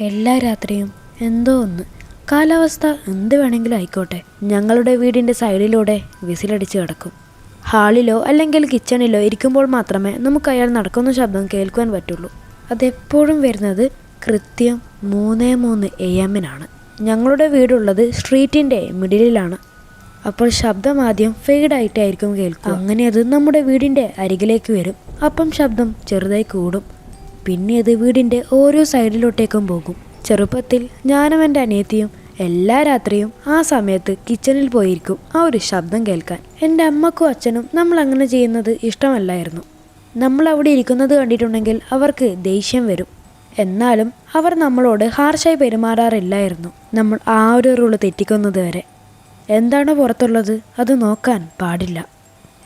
എല്ലാ രാത്രിയും എന്തോ ഒന്ന്. കാലാവസ്ഥ എന്ത് വേണമെങ്കിലും ആയിക്കോട്ടെ. ഞങ്ങളുടെ വീടിന്റെ സൈഡിലൂടെ വിസിലടിച്ച് കിടക്കും. ഹാളിലോ അല്ലെങ്കിൽ കിച്ചണിലോ ഇരിക്കുമ്പോൾ മാത്രമേ നമുക്ക് അയാൾ നടക്കുന്ന ശബ്ദം കേൾക്കുവാൻ പറ്റുള്ളൂ. അതെപ്പോഴും വരുന്നത് കൃത്യം മൂന്ന് മൂന്ന് എ എമ്മിനാണ് ഞങ്ങളുടെ വീടുള്ളത് സ്ട്രീറ്റിന്റെ മിഡിലിലാണ്. അപ്പോൾ ശബ്ദം ആദ്യം ഫെയ്ഡായിട്ടായിരിക്കും കേൾക്കുക. അങ്ങനെ അത് നമ്മുടെ വീടിന്റെ അരികിലേക്ക് വരും. അപ്പം ശബ്ദം ചെറുതായി കൂടും. പിന്നെ അത് വീടിന്റെ ഓരോ സൈഡിലോട്ടേക്കും പോകും. ചെറുപ്പത്തിൽ ഞാനും എന്റെ അനിയത്തിയും എല്ലാ രാത്രിയും ആ സമയത്ത് കിച്ചണിൽ പോയിരിക്കും. ആ ഒരു ശബ്ദം കേൾക്കാൻ. എന്റെ അമ്മക്കും അച്ഛനും നമ്മൾ അങ്ങനെ ചെയ്യുന്നത് ഇഷ്ടമല്ലായിരുന്നു. നമ്മൾ അവിടെ ഇരിക്കുന്നത് കണ്ടിട്ടുണ്ടെങ്കിൽ അവർക്ക് ദേഷ്യം വരും. എന്നാലും അവർ നമ്മളോട് ഹാർഷായി പെരുമാറാറില്ലായിരുന്നു. നമ്മൾ ആ ഒരു റൂൾ തെറ്റിക്കുന്നത് വരെ. എന്താണ് പുറത്തുള്ളത് അത് നോക്കാൻ പാടില്ല.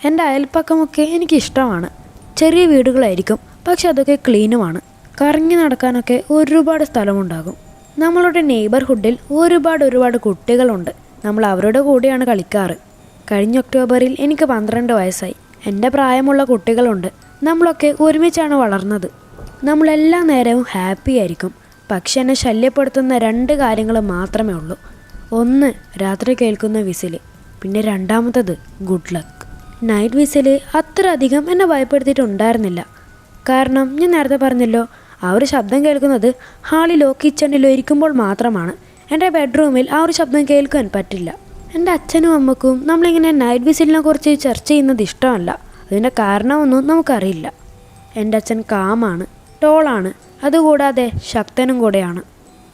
എന്റെ അയൽപ്പക്കമൊക്കെ എനിക്കിഷ്ടമാണ്. ചെറിയ വീടുകളായിരിക്കും പക്ഷെ അതൊക്കെ ക്ലീനുമാണ്. കറങ്ങി നടക്കാനൊക്കെ ഒരുപാട് സ്ഥലമുണ്ടാകും. നമ്മളുടെ നെയ്ബർഹുഡിൽ ഒരുപാട് ഒരുപാട് കുട്ടികളുണ്ട്. നമ്മൾ അവരുടെ കൂടെയാണ് കളിക്കാറ്. കഴിഞ്ഞ ഒക്ടോബറിൽ എനിക്ക് പന്ത്രണ്ട് വയസ്സായി. എന്റെ പ്രായമുള്ള കുട്ടികളുണ്ട്. നമ്മളൊക്കെ ഒരുമിച്ചാണ് വളർന്നത്. നമ്മളെല്ലാ നേരവും ഹാപ്പി ആയിരിക്കും. പക്ഷെ എന്നെ ശല്യപ്പെടുത്തുന്ന രണ്ട് കാര്യങ്ങൾ മാത്രമേ ഉള്ളൂ. ഒന്ന് രാത്രി കേൾക്കുന്ന വിസിൽ. പിന്നെ രണ്ടാമത്തത് ഗുഡ് ലക്ക്. നൈറ്റ് വിസിൽ അത്ര അധികം എന്നെ ഭയപ്പെടുത്തിയിട്ടുണ്ടായിരുന്നില്ല. കാരണം ഞാൻ നേരത്തെ പറഞ്ഞല്ലോ ആ ഒരു ശബ്ദം കേൾക്കുന്നത് ഹാളിലോ കിച്ചണിലോ ഇരിക്കുമ്പോൾ മാത്രമാണ്. എന്റെ ബെഡ്റൂമിൽ ആ ഒരു ശബ്ദം കേൾക്കാൻ പറ്റില്ല. എന്റെ അച്ഛനും അമ്മക്കും നമ്മളിങ്ങനെ നൈറ്റ് വിസിലിനെ കുറിച്ച് ചർച്ച ചെയ്യുന്നത് ഇഷ്ടമല്ല. അതിന്റെ കാരണമൊന്നും നമുക്കറിയില്ല. എന്റെ അച്ഛൻ കാമാണ് ടോളാണ് അതുകൂടാതെ ശക്തനും കൂടെയാണ്.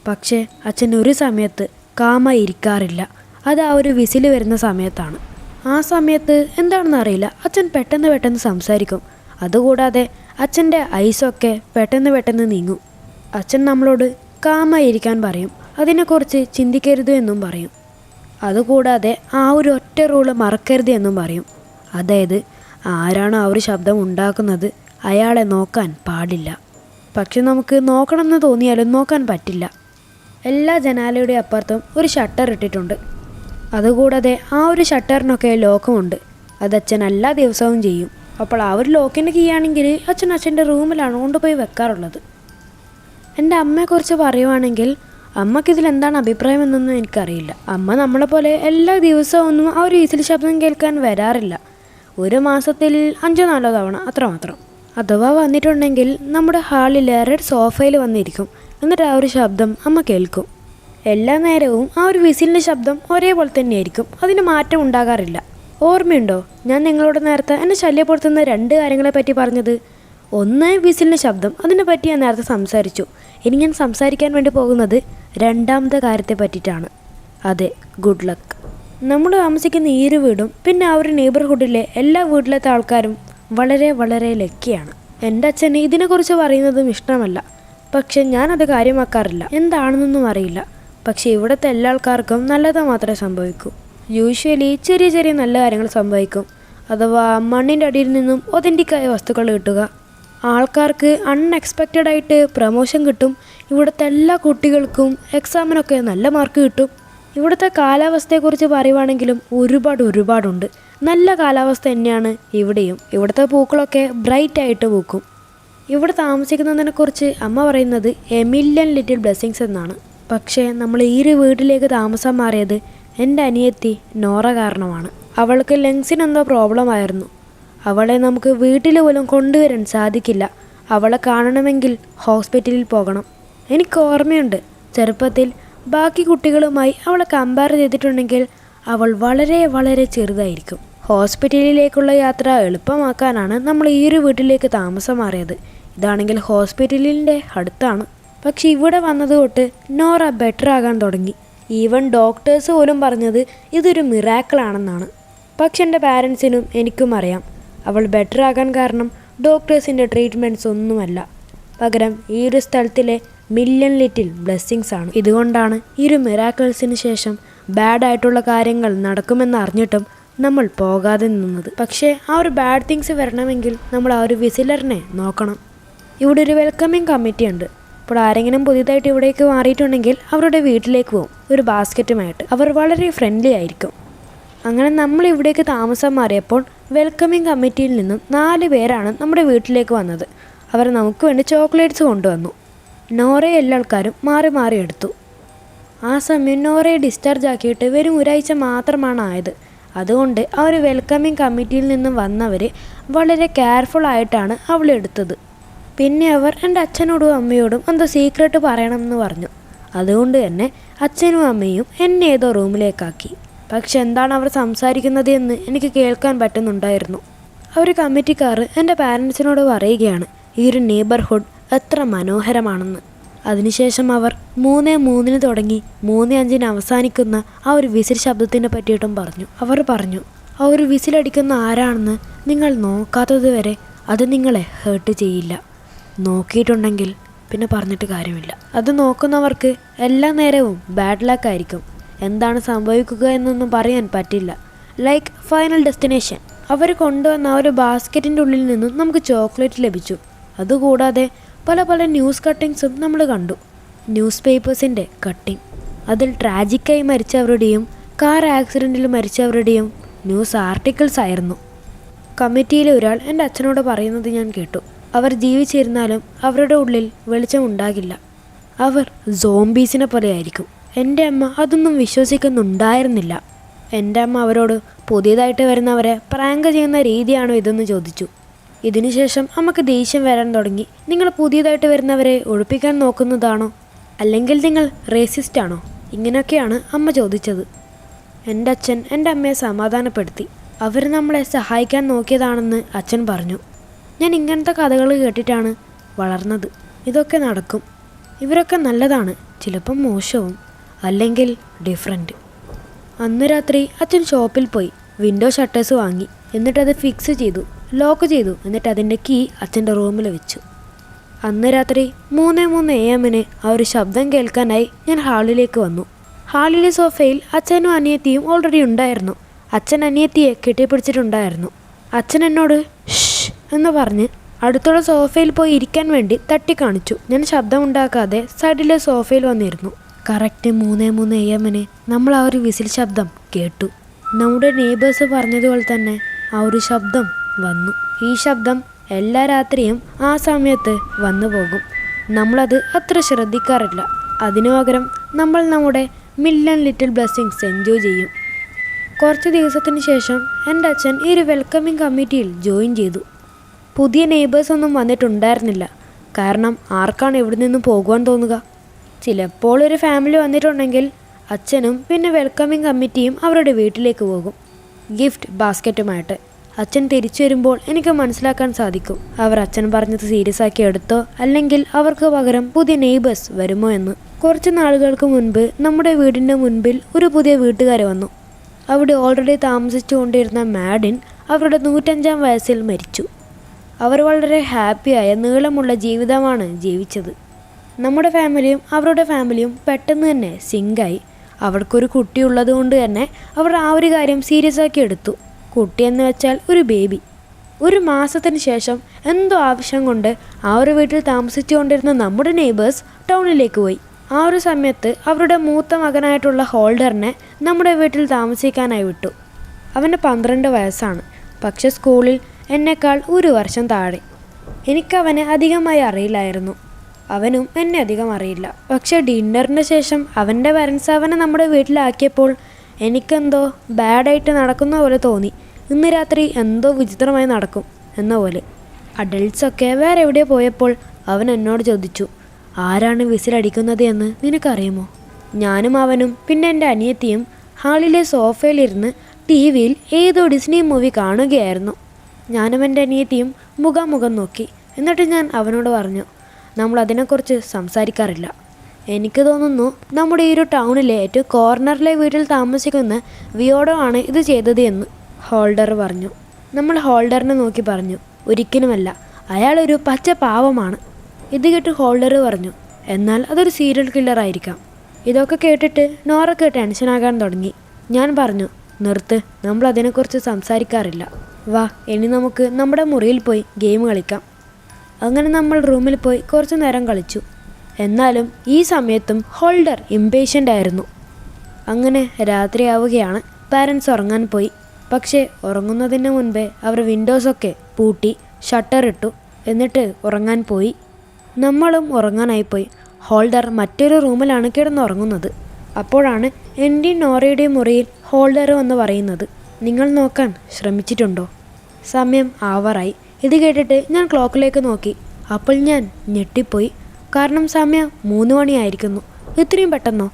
പക്ഷേ അച്ഛൻ ഒരു സമയത്ത് കാമായി ഇരിക്കാറില്ല. അത് ആ ഒരു വിസിൽ വരുന്ന സമയത്താണ്. ആ സമയത്ത് എന്താണെന്ന് അറിയില്ല. അച്ഛൻ പെട്ടെന്ന് പെട്ടെന്ന് സംസാരിക്കും. അതുകൂടാതെ അച്ഛന്റെ ഐസൊക്കെ പെട്ടെന്ന് പെട്ടെന്ന് നീങ്ങും. അച്ഛൻ നമ്മളോട് കാമായിരിക്കാൻ പറയും. അതിനെക്കുറിച്ച് ചിന്തിക്കരുത് എന്നും പറയും. അതുകൂടാതെ ആ ഒരു ഒറ്റ റൂൾ മറക്കരുത് എന്നും പറയും. അതായത് ആരാണോ ആ ഒരു ശബ്ദം ഉണ്ടാക്കുന്നത് അയാളെ നോക്കാൻ പാടില്ല. പക്ഷെ നമുക്ക് നോക്കണമെന്ന് തോന്നിയാലും നോക്കാൻ പറ്റില്ല. എല്ലാ ജനാലയുടെ അപ്പുറത്തും ഒരു ഷട്ടർ ഇട്ടിട്ടുണ്ട്. അതുകൂടാതെ ആ ഒരു ഷട്ടറിനൊക്കെ ലോക്കമുണ്ട് അതച്ഛൻ എല്ലാ ദിവസവും ചെയ്യും. അപ്പോൾ ആ ഒരു ലോക്കിന്റെ കീ ആണെങ്കിൽ അച്ഛൻ അച്ഛന്റെ റൂമിലാണ് കൊണ്ടുപോയി വെക്കാറുള്ളത്. എന്റെ അമ്മയെക്കുറിച്ച് പറയുവാണെങ്കിൽ അമ്മക്കിതിലെന്താണ് അഭിപ്രായം എന്നൊന്നും എനിക്കറിയില്ല. അമ്മ നമ്മളെ പോലെ എല്ലാ ദിവസവും ഒന്നും ആ ഒരു ഈസിലി ശബ്ദം കേൾക്കാൻ വരാറില്ല. ഒരു മാസത്തിൽ അഞ്ചോ നാലോ തവണ അത്രമാത്രം അഥവാ വന്നിട്ടുണ്ടെങ്കിൽ നമ്മുടെ ഹാളിൽ റെഡ് സോഫയിൽ വന്നിരിക്കും. എന്നിട്ട് ആ ഒരു ശബ്ദം അമ്മ കേൾക്കും. എല്ലാ നേരവും ആ ഒരു വിസിലിന്റെ ശബ്ദം ഒരേപോലെ തന്നെയായിരിക്കും. അതിന് മാറ്റം ഉണ്ടാകാറില്ല. ഓർമ്മയുണ്ടോ? ഞാൻ നിങ്ങളോട് നേരത്തെ എന്നെ ശല്യപ്പെടുത്തുന്ന രണ്ട് കാര്യങ്ങളെ പറ്റി പറഞ്ഞത്. ഒന്ന് വിസിലിന്റെ ശബ്ദം. അതിനെ പറ്റി ഞാൻ നേരത്തെ സംസാരിച്ചു. ഇനി ഞാൻ സംസാരിക്കാൻ വേണ്ടി പോകുന്നത് രണ്ടാമത്തെ കാര്യത്തെ പറ്റിയിട്ടാണ്. അതെ ഗുഡ് ലക്ക് നമ്മൾ താമസിക്കുന്ന ഈ ഒരു വീടും പിന്നെ ആ ഒരു നെയ്ബർഹുഡിലെ എല്ലാ വീട്ടിലത്തെ ആൾക്കാരും വളരെ വളരെ ലക്കിയാണ്. എന്റെ അച്ഛന് ഇതിനെക്കുറിച്ച് പറയുന്നതും ഇഷ്ടമല്ല. പക്ഷെ ഞാനത് കാര്യമാക്കാറില്ല. എന്താണെന്നൊന്നും അറിയില്ല. പക്ഷേ ഇവിടുത്തെ എല്ലാ ആൾക്കാർക്കും നല്ലത് മാത്രമേ സംഭവിക്കൂ. യൂഷ്വലി ചെറിയ ചെറിയ നല്ല കാര്യങ്ങൾ സംഭവിക്കും. അഥവാ മണ്ണിന്റെ അടിയിൽ നിന്നും ഒതന്റിക്കായ വസ്തുക്കൾ കിട്ടുക. ആൾക്കാർക്ക് അൺഎക്സ്പെക്റ്റഡ് ആയിട്ട് പ്രമോഷൻ കിട്ടും. ഇവിടുത്തെ എല്ലാ കുട്ടികൾക്കും എക്സാമിനൊക്കെ നല്ല മാർക്ക് കിട്ടും. ഇവിടുത്തെ കാലാവസ്ഥയെക്കുറിച്ച് പറയുവാണെങ്കിലും ഒരുപാട് ഒരുപാടുണ്ട്. നല്ല കാലാവസ്ഥ തന്നെയാണ് ഇവിടെയും. ഇവിടുത്തെ പൂക്കളൊക്കെ ബ്രൈറ്റ് ആയിട്ട് പൂക്കും. ഇവിടെ താമസിക്കുന്നതിനെക്കുറിച്ച് അമ്മ പറയുന്നത് എ മില്യൺ ലിറ്റിൽ ബ്ലെസ്സിങ്സ് എന്നാണ്. പക്ഷേ നമ്മൾ ഈ ഒരു വീട്ടിലേക്ക് താമസം മാറിയത് എന്റെ അനിയത്തി നോറ കാരണമാണ്. അവൾക്ക് ലങ്സിന് എന്തോ പ്രോബ്ലം ആയിരുന്നു. അവളെ നമുക്ക് വീട്ടിൽ പോലും കൊണ്ടുവരാൻ സാധിക്കില്ല. അവളെ കാണണമെങ്കിൽ ഹോസ്പിറ്റലിൽ പോകണം. എനിക്ക് ഓർമ്മയുണ്ട്. ചെറുപ്പത്തിൽ ബാക്കി കുട്ടികളുമായി അവളെ കമ്പയർ ചെയ്തിട്ടുണ്ടെങ്കിൽ അവൾ വളരെ വളരെ ചെറുതായിരിക്കും. ഹോസ്പിറ്റലിലേക്കുള്ള യാത്ര എളുപ്പമാക്കാനാണ് നമ്മൾ ഈ ഒരു വീട്ടിലേക്ക് താമസം മാറിയത്. ഇതാണെങ്കിൽ ഹോസ്പിറ്റലിന്റെ അടുത്താണ്. പക്ഷെ ഇവിടെ വന്നത് തൊട്ട് നോറ ബെറ്റർ ആകാൻ തുടങ്ങി. ഈവൻ ഡോക്ടേഴ്സ് പോലും പറഞ്ഞത് ഇതൊരു മിറാക്കിളാണെന്നാണ് പക്ഷെ എന്റെ പാരൻസിനും എനിക്കും അറിയാം. അവൾ ബെറ്റർ ആകാൻ കാരണം ഡോക്ടേഴ്സിന്റെ ട്രീറ്റ്മെന്റ്സ് ഒന്നുമല്ല. പകരം ഈ ഒരു സ്ഥലത്തിലെ മില്യൺ ലിറ്റിൽ ബ്ലെസ്സിങ്സ് ആണ്. ഇതുകൊണ്ടാണ് ഈ ഒരു മിറാക്കിൾസിന് ശേഷം ബാഡ് ആയിട്ടുള്ള കാര്യങ്ങൾ നടക്കുമെന്ന് അറിഞ്ഞിട്ടും നമ്മൾ പോകാതെ നിന്നത്. പക്ഷേ ആ ഒരു ബാഡ് തിങ്സ് വരണമെങ്കിൽ നമ്മൾ ആ ഒരു വിസിലറിനെ നോക്കണം. ഇവിടെ ഒരു വെൽക്കമിങ് കമ്മിറ്റി ഉണ്ട്. അപ്പോൾ ആരെങ്കിലും പുതിയതായിട്ട് ഇവിടേക്ക് മാറിയിട്ടുണ്ടെങ്കിൽ അവരുടെ വീട്ടിലേക്ക് പോകും ഒരു ബാസ്ക്കറ്റുമായിട്ട് അവർ വളരെ ഫ്രണ്ട്ലി ആയിരിക്കും. അങ്ങനെ നമ്മൾ ഇവിടേക്ക് താമസം മാറിയപ്പോൾ വെൽക്കമിംഗ് കമ്മിറ്റിയിൽ നിന്നും നാല് പേരാണ് നമ്മുടെ വീട്ടിലേക്ക് വന്നത്. അവർ നമുക്ക് വേണ്ടി ചോക്ലേറ്റ്സ് കൊണ്ടുവന്നു. നോറയെ എല്ലാ ആൾക്കാരും മാറി മാറി എടുത്തു. ആ സമയം നോറയെ ഡിസ്ചാർജ് ആക്കിയിട്ട് വെറും ഒരാഴ്ച മാത്രമാണ് ആയത്. അതുകൊണ്ട് ആ ഒരു വെൽക്കമിംഗ് കമ്മിറ്റിയിൽ നിന്നും വന്നവർ വളരെ കെയർഫുൾ ആയിട്ടാണ് അവളെ എടുത്തത്. പിന്നെ അവർ എന്റെ അച്ഛനോടും അമ്മയോടും എന്തോ സീക്രട്ട് പറയണം എന്ന് പറഞ്ഞു. അതുകൊണ്ട് തന്നെ അച്ഛനും അമ്മയും എന്നെ ഏതോ റൂമിലേക്കാക്കി. പക്ഷെ എന്താണ് അവർ സംസാരിക്കുന്നത് എന്ന് എനിക്ക് കേൾക്കാൻ പറ്റുന്നുണ്ടായിരുന്നു. അവർ കമ്മിറ്റിക്കാർ എന്റെ പാരൻസിനോട് പറയുകയാണ് ഈ ഒരു നെയ്ബർഹുഡ് എത്ര മനോഹരമാണെന്ന്. അതിനുശേഷം അവർ മൂന്ന് മൂന്നിന് തുടങ്ങി മൂന്ന് അഞ്ചിന് അവസാനിക്കുന്ന ആ ഒരു വിസിൽ ശബ്ദത്തിനെ പറ്റിയിട്ടും പറഞ്ഞു. അവർ പറഞ്ഞു ആ ഒരു വിസിലടിക്കുന്ന ആരാണെന്ന് നിങ്ങൾ നോക്കാത്തതുവരെ അത് നിങ്ങളെ ഹേർട്ട് ചെയ്യില്ല. നോക്കിയിട്ടുണ്ടെങ്കിൽ പിന്നെ പറഞ്ഞിട്ട് കാര്യമില്ല. അത് നോക്കുന്നവർക്ക് എല്ലാ നേരവും ബാഡ് ലക്ക് ആയിരിക്കും. എന്താണ് സംഭവിക്കുക എന്നൊന്നും പറയാൻ പറ്റില്ല. ലൈക്ക് ഫൈനൽ ഡെസ്റ്റിനേഷൻ അവർ കൊണ്ടുവന്ന ഒരു ബാസ്ക്കറ്റിന്റെ ഉള്ളിൽ നിന്നും നമുക്ക് ചോക്ലേറ്റ് ലഭിച്ചു. അതുകൂടാതെ പല പല ന്യൂസ് കട്ടിങ്സും നമ്മൾ കണ്ടു. ന്യൂസ് പേപ്പേഴ്സിന്റെ കട്ടിങ് അതിൽ ട്രാജിക്കായി മരിച്ചവരുടെയും കാർ ആക്സിഡന്റിൽ മരിച്ചവരുടെയും ന്യൂസ് ആർട്ടിക്കിൾസ് ആയിരുന്നു. കമ്മിറ്റിയിലെ ഒരാൾ എന്റെ അച്ഛനോട് പറയുന്നത് ഞാൻ കേട്ടു. അവർ ജീവിച്ചിരുന്നാലും അവരുടെ ഉള്ളിൽ വെളിച്ചം ഉണ്ടാകില്ല. അവർ സോംബീസിനെ പോലെ ആയിരിക്കും എന്റെ അമ്മ അതൊന്നും വിശ്വസിക്കുന്നുണ്ടായിരുന്നില്ല. എന്റെ അമ്മ അവരോട് പുതിയതായിട്ട് വരുന്നവരെ പ്രാങ്ക് ചെയ്യുന്ന രീതിയാണോ ഇതെന്ന് ചോദിച്ചു. ഇതിനുശേഷം അമ്മയ്ക്ക് ദേഷ്യം വരാൻ തുടങ്ങി. നിങ്ങൾ പുതിയതായിട്ട് വരുന്നവരെ ഒഴിപ്പിക്കാൻ നോക്കുന്നതാണോ? അല്ലെങ്കിൽ നിങ്ങൾ റേസിസ്റ്റ് ആണോ? ഇങ്ങനെയൊക്കെയാണ് അമ്മ ചോദിച്ചത്. എന്റെ അച്ഛൻ എന്റെ അമ്മയെ സമാധാനപ്പെടുത്തി. അവർ നമ്മളെ സഹായിക്കാൻ നോക്കിയതാണെന്ന് അച്ഛൻ പറഞ്ഞു. ഞാൻ ഇങ്ങനത്തെ കഥകൾ കേട്ടിട്ടാണ് വളർന്നത്. ഇതൊക്കെ നടക്കും. ഇവരൊക്കെ നല്ലതാണ് ചിലപ്പം മോശവും അല്ലെങ്കിൽ ഡിഫറെന്റ് അന്ന് രാത്രി അച്ഛൻ ഷോപ്പിൽ പോയി വിൻഡോ ഷട്ടേഴ്സ് വാങ്ങി എന്നിട്ടത് ഫിക്സ് ചെയ്തു ലോക്ക് ചെയ്തു എന്നിട്ട് അതിന്റെ കീ അച്ഛന്റെ റൂമിൽ വെച്ചു. അന്ന് രാത്രി മൂന്ന് മൂന്ന് എ എമ്മിന് ആ ഒരു ശബ്ദം കേൾക്കാനായി ഞാൻ ഹാളിലേക്ക് വന്നു. ഹാളിലെ സോഫയിൽ അച്ഛനും അനിയത്തിയും ഓൾറെഡി ഉണ്ടായിരുന്നു. അച്ഛൻ അനിയത്തിയെ കെട്ടിപ്പിടിച്ചിട്ടുണ്ടായിരുന്നു. അച്ഛൻ എന്നോട് എന്ന് പറഞ്ഞ് അടുത്തുള്ള സോഫയിൽ പോയി ഇരിക്കാൻ വേണ്ടി തട്ടിക്കാണിച്ചു. ഞാൻ ശബ്ദമുണ്ടാക്കാതെ സൈഡിലെ സോഫയിൽ വന്നിരുന്നു. കറക്റ്റ് മൂന്ന് മൂന്ന് എ എമ്മിന് നമ്മൾ ആ ഒരു വിസിൽ ശബ്ദം കേട്ടു. നമ്മുടെ നെയ്ബേഴ്സ് പറഞ്ഞതുപോലെ തന്നെ ആ ഒരു ശബ്ദം വന്നു. ഈ ശബ്ദം എല്ലാ രാത്രിയും ആ സമയത്ത് വന്നു പോകും. നമ്മളത് അത്ര ശ്രദ്ധിക്കാറില്ല. അതിനു പകരം നമ്മൾ നമ്മുടെ മില്യൺ ലിറ്റിൽ ബ്ലെസ്സിങ്സ് എൻജോയ് ചെയ്യും. കുറച്ച് ദിവസത്തിന് ശേഷം എന്റെ അച്ഛൻ ഈ ഒരു വെൽക്കമിങ് കമ്മിറ്റിയിൽ ജോയിൻ ചെയ്തു. പുതിയ നെയ്ബേഴ്സ് ഒന്നും വന്നിട്ടുണ്ടായിരുന്നില്ല. കാരണം ആർക്കാണ് ഇവിടെ നിന്ന് പോകുവാൻ തോന്നുക? ചിലപ്പോൾ ഒരു ഫാമിലി വന്നിട്ടുണ്ടെങ്കിൽ അച്ഛനും പിന്നെ വെൽക്കമിംഗ് കമ്മിറ്റിയും അവരുടെ വീട്ടിലേക്ക് പോകും. ഗിഫ്റ്റ് ബാസ്ക്കറ്റുമായിട്ട് അച്ഛൻ തിരിച്ചു വരുമ്പോൾ എനിക്ക് മനസ്സിലാക്കാൻ സാധിക്കും. അവർ അച്ഛൻ പറഞ്ഞത് സീരിയസ് ആക്കി എടുത്തോ അല്ലെങ്കിൽ അവർക്ക് പകരം പുതിയ നെയ്ബേഴ്സ് വരുമോ എന്ന്. കുറച്ച് നാളുകൾക്ക് മുൻപ് നമ്മുടെ വീടിന്റെ മുൻപിൽ ഒരു പുതിയ വീട്ടുകാരെ വന്നു. അവിടെ ഓൾറെഡി താമസിച്ചുകൊണ്ടിരുന്ന മാഡിൻ അവരുടെ നൂറ്റഞ്ചാം വയസ്സിൽ മരിച്ചു. അവർ വളരെ ഹാപ്പിയായ നീളമുള്ള ജീവിതമാണ് ജീവിച്ചത്. നമ്മുടെ ഫാമിലിയും അവരുടെ ഫാമിലിയും പെട്ടെന്ന് തന്നെ സിങ്കായി അവർക്കൊരു കുട്ടി ഉള്ളത് കൊണ്ട് തന്നെ അവർ ആ ഒരു കാര്യം സീരിയസ് ആക്കി എടുത്തു. കുട്ടി എന്ന് വെച്ചാൽ ഒരു ബേബി ഒരു മാസത്തിന് ശേഷം എന്തോ ആവശ്യം കൊണ്ട് ആ ഒരു വീട്ടിൽ താമസിച്ചുകൊണ്ടിരുന്ന നമ്മുടെ നെയ്ബേഴ്സ് ടൗണിലേക്ക് പോയി. ആ ഒരു സമയത്ത് അവരുടെ മൂത്ത മകനായിട്ടുള്ള ഹോൾഡറിനെ നമ്മുടെ വീട്ടിൽ താമസിക്കാനായി വിട്ടു. അവന് പന്ത്രണ്ട് വയസ്സാണ്. പക്ഷെ സ്കൂളിൽ എന്നെക്കാൾ ഒരു വർഷം താഴെ. എനിക്കവനെ അധികമായി അറിയില്ലായിരുന്നു. അവനും എന്നെ അധികം അറിയില്ല. പക്ഷേ ഡിന്നറിന് ശേഷം അവന്റെ പാരൻസ് അവനെ നമ്മുടെ വീട്ടിലാക്കിയപ്പോൾ എനിക്കെന്തോ ബാഡായിട്ട് നടക്കുന്ന പോലെ തോന്നി. ഇന്ന് രാത്രി എന്തോ വിചിത്രമായി നടക്കും എന്ന പോലെ. അഡൾട്ട്സൊക്കെ വേറെ എവിടെ പോയപ്പോൾ അവൻ എന്നോട് ചോദിച്ചു ആരാണ് വിസിലടിക്കുന്നത് എന്ന് നിനക്കറിയുമോ? ഞാനും അവനും പിന്നെ എന്റെ അനിയത്തിയും ഹാളിലെ സോഫയിലിരുന്ന് ടി വിയിൽ ഏതോ ഡിസ്നി മൂവി കാണുകയായിരുന്നു. ഞാനും എന്റെ അനിയത്തിയും മുഖാമുഖം നോക്കി. എന്നിട്ട് ഞാൻ അവനോട് പറഞ്ഞു നമ്മൾ അതിനെക്കുറിച്ച് സംസാരിക്കാറില്ല. എനിക്ക് തോന്നുന്നു നമ്മുടെ ഈ ഒരു ടൗണിലെ ഏറ്റവും കോർണറിലെ വീട്ടിൽ താമസിക്കുന്ന വിയോഡോ ആണ് ഇത് ചെയ്തത് എന്ന്. ഹോൾഡർ പറഞ്ഞു. നമ്മൾ ഹോൾഡറിനെ നോക്കി പറഞ്ഞു ഒരിക്കലുമല്ല. അയാളൊരു പച്ച പാവമാണ്. ഇത് കേട്ട് ഹോൾഡർ പറഞ്ഞു എന്നാൽ അതൊരു സീരിയൽ കില്ലർ ആയിരിക്കാം. ഇതൊക്കെ കേട്ടിട്ട് നോറക്ക് ടെൻഷനാകാൻ തുടങ്ങി. ഞാൻ പറഞ്ഞു നിർത്ത്. നമ്മൾ അതിനെക്കുറിച്ച് സംസാരിക്കാറില്ല. വാ ഇനി നമുക്ക് നമ്മുടെ മുറിയിൽ പോയി ഗെയിം കളിക്കാം. അങ്ങനെ നമ്മൾ റൂമിൽ പോയി കുറച്ച് നേരം കളിച്ചു. എന്നാലും ഈ സമയത്തും ഹോൾഡർ ഇമ്പേഷ്യന്റ് ആയിരുന്നു. അങ്ങനെ രാത്രിയാവുകയാണ്. പാരൻസ് ഉറങ്ങാൻ പോയി. പക്ഷേ ഉറങ്ങുന്നതിന് മുൻപേ അവർ വിൻഡോസൊക്കെ പൂട്ടി ഷട്ടർ ഇട്ടു. എന്നിട്ട് ഉറങ്ങാൻ പോയി. നമ്മളും ഉറങ്ങാനായി പോയി. ഹോൾഡർ മറ്റൊരു റൂമിലാണ് കിടന്നുറങ്ങുന്നത്. അപ്പോഴാണ് എന്റെ നോറയുടെ മുറിയിൽ ഹോൾഡർ എന്ന് പറയുന്നത്. നിങ്ങൾ നോക്കാൻ ശ്രമിച്ചിട്ടുണ്ടോ? സമയം ആവറായി. ഇത് കേട്ടിട്ട് ഞാൻ ക്ലോക്കിലേക്ക് നോക്കി. അപ്പോൾ ഞാൻ ഞെട്ടിപ്പോയി. കാരണം സമയം മൂന്ന് മണിയായിരിക്കുന്നു. ഇത്രയും പെട്ടെന്നോ?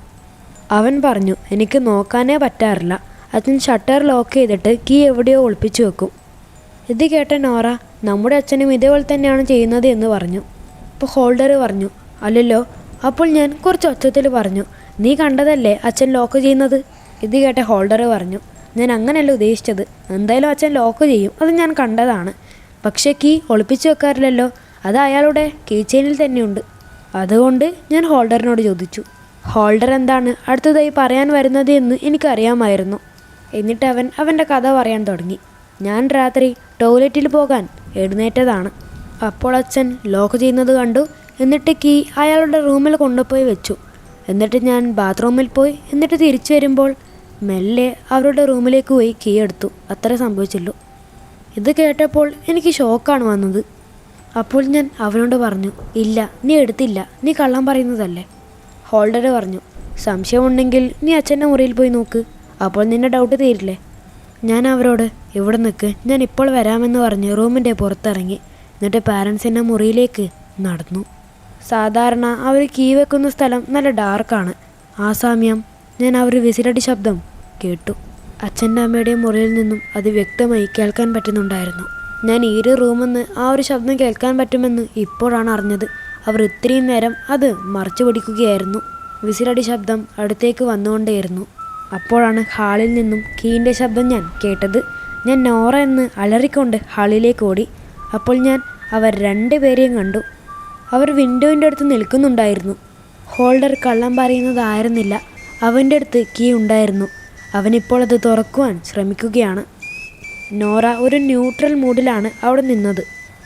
അവൻ പറഞ്ഞു എനിക്ക് നോക്കാനേ പറ്റാറില്ല. അച്ഛൻ ഷട്ടർ ലോക്ക് ചെയ്തിട്ട് കീ എവിടെയോ ഒളിപ്പിച്ചു വെക്കും. ഇത് കേട്ട നോറ നമ്മുടെ അച്ഛനും ഇതേപോലെ തന്നെയാണ് ചെയ്യുന്നത് എന്ന് പറഞ്ഞു. അപ്പോൾ ഹോൾഡർ പറഞ്ഞു അല്ലല്ലോ. അപ്പോൾ ഞാൻ കുറച്ച് ഒച്ചത്തിൽ പറഞ്ഞു നീ കണ്ടതല്ലേ അച്ഛൻ ലോക്ക് ചെയ്യുന്നത്? ഇത് കേട്ട ഹോൾഡർ പറഞ്ഞു ഞാൻ അങ്ങനെയല്ല ഉദ്ദേശിച്ചത്. എന്തായാലും അച്ഛൻ ലോക്ക് ചെയ്യും. അത് ഞാൻ കണ്ടതാണ്. പക്ഷേ കീ ഒളിപ്പിച്ചു വെക്കാറില്ലല്ലോ. അത് അയാളുടെ കീ ചെയിനിൽ തന്നെയുണ്ട്. അതുകൊണ്ട് ഞാൻ ഹോൾഡറിനോട് ചോദിച്ചു. ഹോൾഡർ എന്താണ്? അടുത്തതായി പറയാൻ വരുന്നത് എന്ന് എനിക്കറിയാമായിരുന്നു. എന്നിട്ട് അവൻ അവന്റെ കഥ പറയാൻ തുടങ്ങി. ഞാൻ രാത്രി ടോയ്ലറ്റിൽ പോകാൻ എഴുന്നേറ്റതാണ്. അപ്പോൾ അച്ഛൻ ലോക്ക് ചെയ്യുന്നത് കണ്ടു. എന്നിട്ട് കീ അയാളുടെ റൂമിൽ കൊണ്ടുപോയി വെച്ചു. എന്നിട്ട് ഞാൻ ബാത്റൂമിൽ പോയി. എന്നിട്ട് തിരിച്ചു വരുമ്പോൾ മെല്ലെ അവരുടെ റൂമിലേക്ക് പോയി കീ എടുത്തു. അത്രേ സംഭവിച്ചുള്ളൂ. ഇത് കേട്ടപ്പോൾ എനിക്ക് ഷോക്കാണ് വന്നത്. അപ്പോൾ ഞാൻ അവനോട് പറഞ്ഞു ഇല്ല നീ എടുത്തില്ല. നീ കള്ളം പറയുന്നതല്ലേ? ഹോൾഡർ പറഞ്ഞു സംശയമുണ്ടെങ്കിൽ നീ അച്ഛന്റെ മുറിയിൽ പോയി നോക്ക്. അപ്പോൾ നിന്നെ ഡൗട്ട് തീരില്ലേ? ഞാൻ അവരോട് ഇവിടെ നിൽക്ക് ഞാൻ ഇപ്പോൾ വരാമെന്ന് പറഞ്ഞ് റൂമിന്റെ പുറത്തിറങ്ങി. എന്നിട്ട് പാരൻസിന്റെ മുറിയിലേക്ക് നടന്നു. സാധാരണ അവർ കീ വെക്കുന്ന സ്ഥലം നല്ല ഡാർക്കാണ് ആ സമയം ഞാൻ അവർ വിസിലടി ശബ്ദം കേട്ടു. അച്ഛന്റെ അമ്മയുടെ മുറിയിൽ നിന്നും അത് വ്യക്തമായി കേൾക്കാൻ പറ്റുന്നുണ്ടായിരുന്നു. ഞാൻ ഈര് റൂമെന്ന് ആ ഒരു ശബ്ദം കേൾക്കാൻ പറ്റുമെന്ന് ഇപ്പോഴാണ് അറിഞ്ഞത്. അവർ ഇത്രയും നേരം അത് മറച്ചു പിടിക്കുകയായിരുന്നു. വിസിലടി ശബ്ദം അടുത്തേക്ക് വന്നുകൊണ്ടേയിരുന്നു. അപ്പോഴാണ് ഹാളിൽ നിന്നും കീന്റെ ശബ്ദം ഞാൻ കേട്ടത്. ഞാൻ നോറ എന്ന് അലറിക്കൊണ്ട് ഹാളിലേക്ക് ഓടി. അപ്പോൾ ഞാൻ അവർ രണ്ടുപേരെയും കണ്ടു. അവർ വിൻഡോയിന്റെ അടുത്ത് നിൽക്കുന്നുണ്ടായിരുന്നു. ഹോൾഡർ കള്ളം പറയുന്നതായിരുന്നില്ല. അവന്റെ അടുത്ത് കീ ഉണ്ടായിരുന്നു. അവനിപ്പോൾ അത് തുറക്കുവാൻ ശ്രമിക്കുകയാണ്. നോറ ഒരു ന്യൂട്രൽ മൂഡിലാണ് അവിടെ നിന്നത്.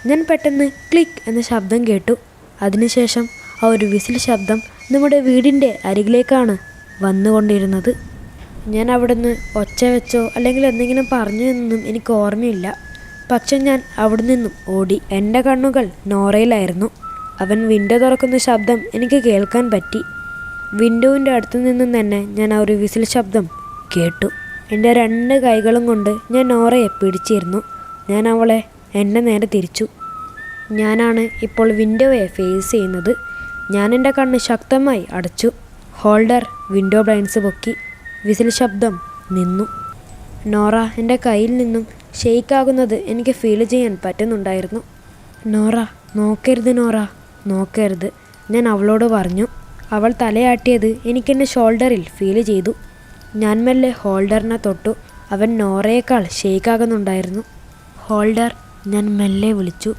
ഞാൻ പെട്ടെന്ന് ക്ലിക്ക് എന്ന ശബ്ദം കേട്ടു. അതിനുശേഷം ആ ഒരു വിസിൽ ശബ്ദം നമ്മുടെ വീടിന്റെ അരികിലേക്കാണ് വന്നുകൊണ്ടിരുന്നത്. ഞാൻ അവിടുന്ന് ഒച്ച വെച്ചോ അല്ലെങ്കിൽ എന്തെങ്കിലും പറഞ്ഞു എന്നൊന്നും എനിക്ക് ഓർമ്മയില്ല. പക്ഷെ ഞാൻ അവിടെ നിന്നും ഓടി. എന്റെ കണ്ണുകൾ നോറയിലായിരുന്നു. അവൻ വിൻഡോ തുറക്കുന്ന ശബ്ദം എനിക്ക് കേൾക്കാൻ പറ്റി. വിൻഡോവിന്റെ അടുത്ത് നിന്നും തന്നെ ഞാൻ ആ ഒരു വിസിൽ ശബ്ദം കേട്ടു. എന്റെ രണ്ട് കൈകളും കൊണ്ട് ഞാൻ നോറയെ പിടിച്ചിരുന്നു. ഞാൻ അവളെ എന്നെ നേരെ തിരിച്ചു. ഞാനാണ് ഇപ്പോൾ വിൻഡോയെ ഫേസ് ചെയ്യുന്നത്. ഞാൻ എന്റെ കണ്ണ് ശക്തമായി അടച്ചു. ഹോൾഡർ വിൻഡോ ബ്ലൈൻസ് പൊക്കി വിസിൽ ശബ്ദം നിന്നു. നോറ എന്റെ കയ്യിൽ നിന്നും ഷെയ്ക്കാകുന്നത് എനിക്ക് ഫീൽ ചെയ്യാൻ പറ്റുന്നുണ്ടായിരുന്നു. നോറ നോക്കരുത് നോറ നോക്കരുത്. ഞാൻ അവളോട് പറഞ്ഞു. അവൾ തലയാട്ടിയത് എനിക്കെന്റെ ഷോൾഡറിൽ ഫീൽ ചെയ്തു. ഞാൻ മെല്ലെ ഹോൾഡറിനെ തൊട്ടു. അവൻ നോറയേക്കാൾ ഷെയ്ക്കാകുന്നുണ്ടായിരുന്നു. ഹോൾഡർ ഞാൻ മെല്ലെ വിളിച്ചു.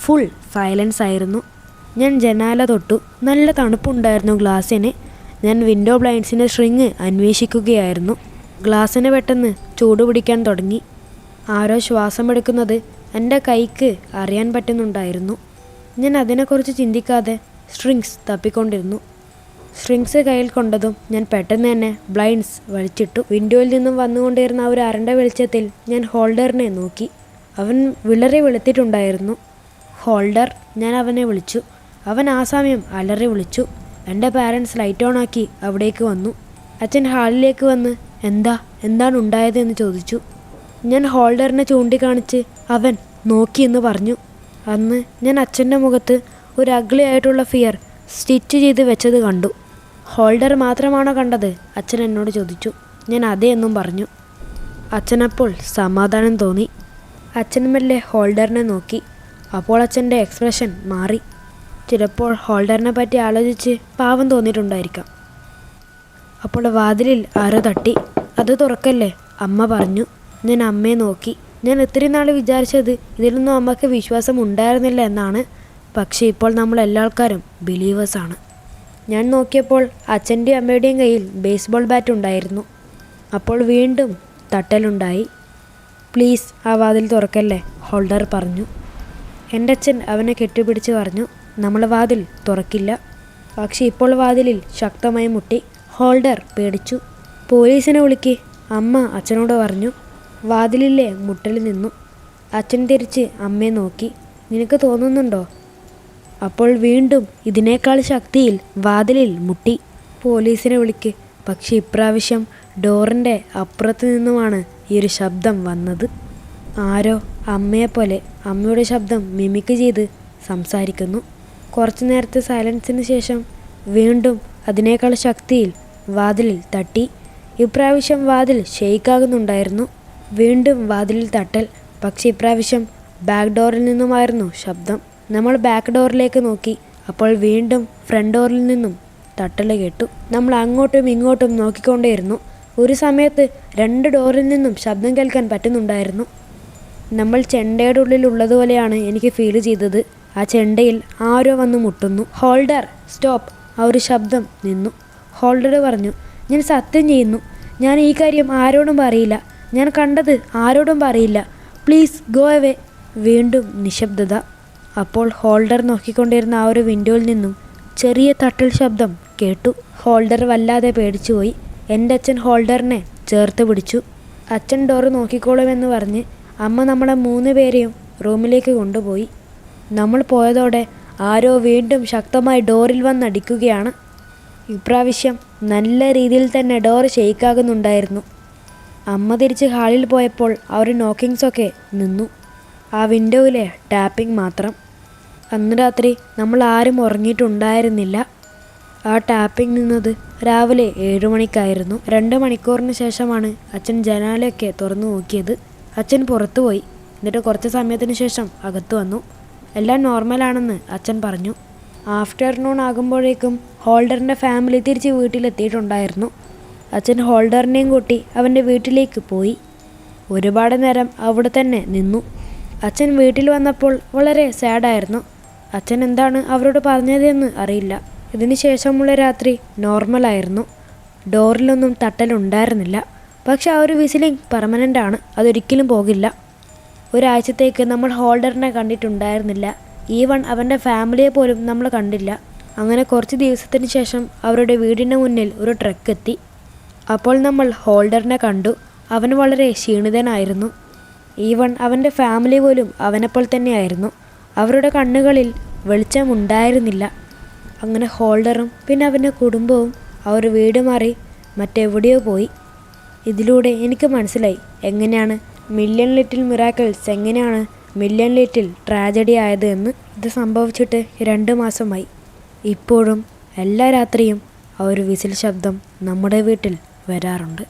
ഫുൾ സൈലൻസ് ആയിരുന്നു. ഞാൻ ജനാല തൊട്ടു. നല്ല തണുപ്പുണ്ടായിരുന്നു ഗ്ലാസ്സിന് ഞാൻ വിൻഡോ ബ്ലൈൻഡ്സിന്റെ സ്ട്രിങ് അന്വേഷിക്കുകയായിരുന്നു. ഗ്ലാസ്സിന് പെട്ടെന്ന് ചൂട് പിടിക്കാൻ തുടങ്ങി. ആരോ ശ്വാസമെടുക്കുന്നത് എന്റെ കൈക്ക് അറിയാൻ പറ്റുന്നുണ്ടായിരുന്നു. ഞാൻ അതിനെക്കുറിച്ച് ചിന്തിക്കാതെ സ്ട്രിങ്സ് തപ്പിക്കൊണ്ടിരുന്നു. സ്ട്രിങ്സ് കയ്യിൽ കൊണ്ടതും ഞാൻ പെട്ടെന്ന് തന്നെ ബ്ലൈൻഡ്സ് വലിച്ചിട്ടു വിൻഡോയിൽ നിന്നും വന്നുകൊണ്ടിരുന്ന ഒരു അരണ്ട വെളിച്ചത്തിൽ ഞാൻ ഹോൾഡറിനെ നോക്കി. അവൻ വിളറി വെളുത്തിട്ടുണ്ടായിരുന്നു. ഹോൾഡർ ഞാൻ അവനെ വിളിച്ചു. അവൻ ആ സമയം അലറി വിളിച്ചു. എന്റെ പാരൻസ് ലൈറ്റ് ഓൺ ആക്കി അവിടേക്ക് വന്നു. അച്ഛൻ ഹാളിലേക്ക് വന്ന് എന്താ? എന്താണ് ഉണ്ടായത്? എന്ന് ചോദിച്ചു. ഞാൻ ഹോൾഡറിനെ ചൂണ്ടിക്കാണിച്ച് അവൻ നോക്കിയെന്ന് പറഞ്ഞു. അന്ന് ഞാൻ അച്ഛന്റെ മുഖത്ത് ഒരു അഗ്ലി ആയിട്ടുള്ള ഫിയർ സ്റ്റിച്ച് ചെയ്ത് വെച്ചത് കണ്ടു. ഹോൾഡർ മാത്രമാണോ കണ്ടത്? അച്ഛൻ എന്നോട് ചോദിച്ചു. ഞാൻ അതേ എന്നും പറഞ്ഞു. അച്ഛനപ്പോൾ സമാധാനം തോന്നി. അച്ഛൻ മെല്ലെ ഹോൾഡറിനെ നോക്കി. അപ്പോൾ അച്ഛന്റെ എക്സ്പ്രഷൻ മാറി. ചിലപ്പോൾ ഹോൾഡറിനെ പറ്റി ആലോചിച്ച് പാവം തോന്നിയിട്ടുണ്ടായിരിക്കാം. അപ്പോൾ വാതിലിൽ ആരോ തട്ടി. അത് തുറക്കല്ലേ? അമ്മ പറഞ്ഞു. ഞാൻ അമ്മയെ നോക്കി. ഞാൻ ഇത്രയും നാൾ വിചാരിച്ചത് ഇതിലൊന്നും അമ്മയ്ക്ക് വിശ്വാസം ഉണ്ടായിരുന്നില്ല എന്നാണ്. പക്ഷേ ഇപ്പോൾ നമ്മൾ എല്ലാ ആൾക്കാരും ബിലീവേഴ്സാണ് ഞാൻ നോക്കിയപ്പോൾ അച്ഛന്റെയും അമ്മയുടെയും കയ്യിൽ ബേസ്ബോൾ ബാറ്റ് ഉണ്ടായിരുന്നു. അപ്പോൾ വീണ്ടും തട്ടലുണ്ടായി. പ്ലീസ് ആ വാതിൽ തുറക്കല്ലേ ഹോൾഡർ പറഞ്ഞു. എന്റെ അച്ഛൻ അവനെ കെട്ടിപ്പിടിച്ച് പറഞ്ഞു നമ്മൾ വാതിൽ തുറക്കില്ല. പക്ഷേ ഇപ്പോൾ വാതിലിൽ ശക്തമായി മുട്ടി. ഹോൾഡർ പേടിച്ചു. പോലീസിനെ വിളിക്ക് അമ്മ അച്ഛനോട് പറഞ്ഞു. വാതിലിലെ മുട്ടലിൽ നിന്നു. അച്ഛൻ തിരിച്ച് അമ്മയെ നോക്കി. നിനക്ക് തോന്നുന്നുണ്ടോ അപ്പോൾ വീണ്ടും ഇതിനേക്കാൾ ശക്തിയിൽ വാതിലിൽ മുട്ടി. പോലീസിനെ വിളിക്ക്. പക്ഷെ ഇപ്രാവശ്യം ഡോറിന്റെ അപ്പുറത്ത് നിന്നുമാണ് ഈ ഒരു ശബ്ദം വന്നത്. ആരോ അമ്മയെപ്പോലെ അമ്മയുടെ ശബ്ദം മിമിക്ക് ചെയ്ത് സംസാരിക്കുന്നു. കുറച്ചു നേരത്തെ സൈലൻസിന് ശേഷം വീണ്ടും അതിനേക്കാൾ ശക്തിയിൽ വാതിലിൽ തട്ടി. ഇപ്രാവശ്യം വാതിൽ ഷെയ്ക്കാകുന്നുണ്ടായിരുന്നു. വീണ്ടും വാതിലിൽ തട്ടൽ. പക്ഷേ ഇപ്രാവശ്യം ബാക്ക് ഡോറിൽ നിന്നുമായിരുന്നു ശബ്ദം. നമ്മൾ ബാക്ക് ഡോറിലേക്ക് നോക്കി. അപ്പോൾ വീണ്ടും ഫ്രണ്ട് ഡോറിൽ നിന്നും തട്ടൽ കേട്ടു. നമ്മൾ അങ്ങോട്ടും ഇങ്ങോട്ടും നോക്കിക്കൊണ്ടേയിരുന്നു. ഒരു സമയത്ത് രണ്ട് ഡോറിൽ നിന്നും ശബ്ദം കേൾക്കാൻ പറ്റുന്നുണ്ടായിരുന്നു. നമ്മൾ ചെണ്ടയുടെ ഉള്ളിലുള്ളതുപോലെയാണ് എനിക്ക് ഫീൽ ചെയ്തത്. ആ ചെണ്ടയിൽ ആരോ വന്ന് മുട്ടുന്നു. ഹോൾഡർ സ്റ്റോപ്പ് ആ ഒരു ശബ്ദം നിന്നു. ഹോൾഡർ പറഞ്ഞു ഞാൻ സത്യം ചെയ്യുന്നു. ഞാൻ ഈ കാര്യം ആരോടും പറയില്ല. ഞാൻ കണ്ടത് ആരോടും പറയില്ല. പ്ലീസ് ഗോ അവേ വീണ്ടും നിശബ്ദത. അപ്പോൾ ഹോൾഡർ നോക്കിക്കൊണ്ടിരുന്ന ആ ഒരു വിൻഡോയിൽ നിന്നും ചെറിയ തട്ടൽ ശബ്ദം കേട്ടു. ഹോൾഡർ വല്ലാതെ പേടിച്ചുപോയി എന്റെ അച്ഛൻ ഹോൾഡറിനെ ചേർത്ത് പിടിച്ചു. അച്ഛൻ ഡോറ് നോക്കിക്കോളുമെന്ന് പറഞ്ഞ് അമ്മ നമ്മളെ മൂന്ന് പേരെയും റൂമിലേക്ക് കൊണ്ടുപോയി. നമ്മൾ പോയതോടെ ആരോ വീണ്ടും ശക്തമായി ഡോറിൽ വന്നടിക്കുകയാണ്. ഇപ്രാവശ്യം നല്ല രീതിയിൽ തന്നെ ഡോർ ഷെയ്ക്കാകുന്നുണ്ടായിരുന്നു. അമ്മ തിരിച്ച് ഹാളിൽ പോയപ്പോൾ ആ ഒരു നോക്കിങ്സൊക്കെ നിന്നു. ആ വിൻഡോയിലെ ടാപ്പിംഗ് മാത്രം. അന്ന് രാത്രി നമ്മൾ ആരും ഉറങ്ങിയിട്ടുണ്ടായിരുന്നില്ല. ആ ടാപ്പിംഗ് നിന്നത് രാവിലെ ഏഴു മണിക്കായിരുന്നു. രണ്ട് മണിക്കൂറിന് ശേഷമാണ് അച്ഛൻ ജനാലയൊക്കെ തുറന്നു നോക്കിയത്. അച്ഛൻ പുറത്തു പോയി. എന്നിട്ട് കുറച്ച് സമയത്തിന് ശേഷം അകത്ത് വന്നു. എല്ലാം നോർമലാണെന്ന് അച്ഛൻ പറഞ്ഞു. ആഫ്റ്റർനൂൺ ആകുമ്പോഴേക്കും ഹോൾഡറിന്റെ ഫാമിലി തിരിച്ച് വീട്ടിലെത്തിയിട്ടുണ്ടായിരുന്നു. അച്ഛൻ ഹോൾഡറിനെയും കൂട്ടി അവന്റെ വീട്ടിലേക്ക് പോയി. ഒരുപാട് നേരം അവിടെ തന്നെ നിന്നു. അച്ഛൻ വീട്ടിൽ വന്നപ്പോൾ വളരെ സാഡായിരുന്നു അച്ഛൻ എന്താണ് അവരോട് പറഞ്ഞതെന്ന് അറിയില്ല. ഇതിന് ശേഷമുള്ള രാത്രി നോർമലായിരുന്നു ഡോറിലൊന്നും തട്ടലുണ്ടായിരുന്നില്ല പക്ഷെ ആ ഒരു വിസിലിംഗ് പെർമനന്റ് ആണ്. അതൊരിക്കലും പോകില്ല. ഒരാഴ്ചത്തേക്ക് നമ്മൾ ഹോൾഡറിനെ കണ്ടിട്ടുണ്ടായിരുന്നില്ല. ഈവൺ അവന്റെ ഫാമിലിയെ പോലും നമ്മൾ കണ്ടില്ല. അങ്ങനെ കുറച്ച് ദിവസത്തിന് ശേഷം അവരുടെ വീടിന്റെ മുന്നിൽ ഒരു ട്രക്ക് എത്തി. അപ്പോൾ നമ്മൾ ഹോൾഡറിനെ കണ്ടു. അവൻ വളരെ ക്ഷീണിതനായിരുന്നു. ഈവൺ അവന്റെ ഫാമിലി പോലും അവനെപ്പോൾ തന്നെയായിരുന്നു. അവരുടെ കണ്ണുകളിൽ വെളിച്ചമുണ്ടായിരുന്നില്ല. അങ്ങനെ ഹോൾഡറും പിന്നെ അവന്റെ കുടുംബവും അവർ വീട് മാറി മറ്റെവിടെയോ പോയി. ഇതിലൂടെ എനിക്ക് മനസ്സിലായി എങ്ങനെയാണ് മില്യൺ ലിറ്റിൽ മിറാക്കിൾസ് എങ്ങനെയാണ് മില്യൺ ലിറ്റിൽ ട്രാജഡി ആയത് എന്ന്. ഇത് സംഭവിച്ചിട്ട് രണ്ട് മാസമായി. ഇപ്പോഴും എല്ലാ രാത്രിയും ആ ഒരു വിസിൽ ശബ്ദം നമ്മുടെ വീട്ടിൽ വരാറുണ്ട്.